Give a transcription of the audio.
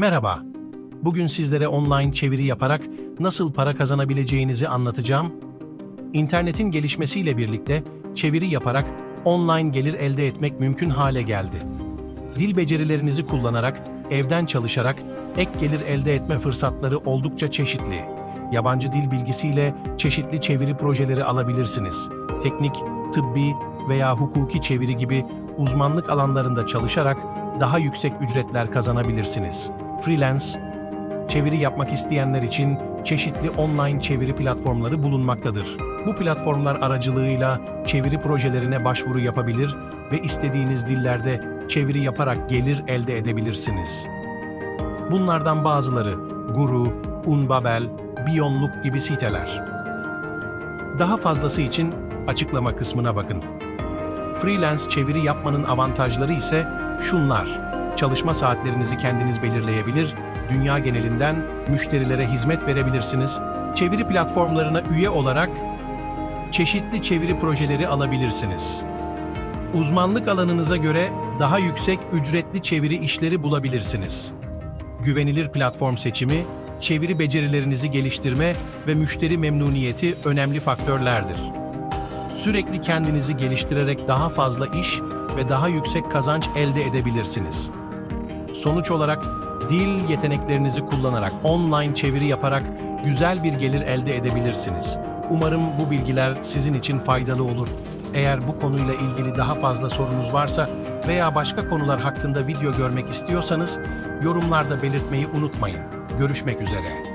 Merhaba. Bugün sizlere online çeviri yaparak nasıl para kazanabileceğinizi anlatacağım. İnternetin gelişmesiyle birlikte çeviri yaparak online gelir elde etmek mümkün hale geldi. Dil becerilerinizi kullanarak, evden çalışarak ek gelir elde etme fırsatları oldukça çeşitli. Yabancı dil bilgisiyle çeşitli çeviri projeleri alabilirsiniz. Teknik, tıbbi veya hukuki çeviri gibi uzmanlık alanlarında çalışarak daha yüksek ücretler kazanabilirsiniz. Freelance, çeviri yapmak isteyenler için çeşitli online çeviri platformları bulunmaktadır. Bu platformlar aracılığıyla çeviri projelerine başvuru yapabilir ve istediğiniz dillerde çeviri yaparak gelir elde edebilirsiniz. Bunlardan bazıları Guru, Unbabel, Biyonluk gibi siteler. Daha fazlası için açıklama kısmına bakın. Freelance çeviri yapmanın avantajları ise şunlar. Çalışma saatlerinizi kendiniz belirleyebilir, dünya genelinden müşterilere hizmet verebilirsiniz. Çeviri platformlarına üye olarak çeşitli çeviri projeleri alabilirsiniz. Uzmanlık alanınıza göre daha yüksek ücretli çeviri işleri bulabilirsiniz. Güvenilir platform seçimi, çeviri becerilerinizi geliştirme ve müşteri memnuniyeti önemli faktörlerdir. Sürekli kendinizi geliştirerek daha fazla iş ve daha yüksek kazanç elde edebilirsiniz. Sonuç olarak dil yeteneklerinizi kullanarak online çeviri yaparak güzel bir gelir elde edebilirsiniz. Umarım bu bilgiler sizin için faydalı olur. Eğer bu konuyla ilgili daha fazla sorunuz varsa veya başka konular hakkında video görmek istiyorsanız yorumlarda belirtmeyi unutmayın. Görüşmek üzere.